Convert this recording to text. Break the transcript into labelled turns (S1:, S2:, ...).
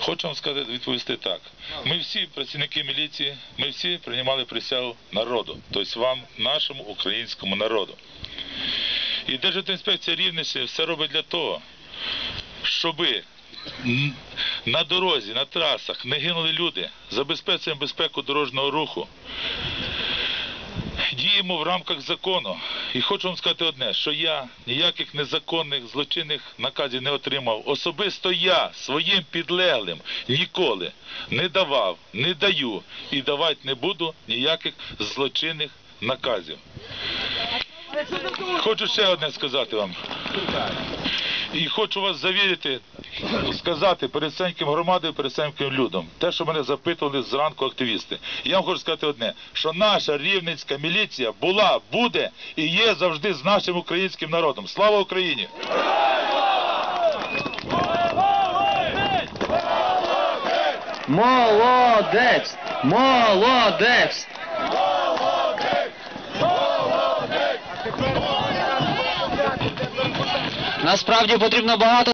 S1: Хочу вам сказати, відповісти так. Ми всі працівники міліції, ми всі приймали присягу народу, тобто вам, нашому українському народу. І Державтоінспекція Рівнесі все робить для того, щоби на дорозі, на трасах не гинули люди, забезпечуємо безпеку дорожнього руху. Діємо в рамках закону. І хочу вам сказати одне, що я ніяких незаконних злочинних наказів не отримав. Особисто я своїм підлеглим ніколи не давав, не даю і давати не буду ніяких злочинних наказів. Хочу ще одне сказати вам. І хочу вас завірити, сказати перед сеньким громадою, перед сеньким людом, те, що мене запитували зранку активісти. Я вам хочу сказати одне, що наша рівненська міліція була, буде і є завжди з нашим українським народом. Слава Україні!
S2: Молодець! Молодець! Насправді потрібно багато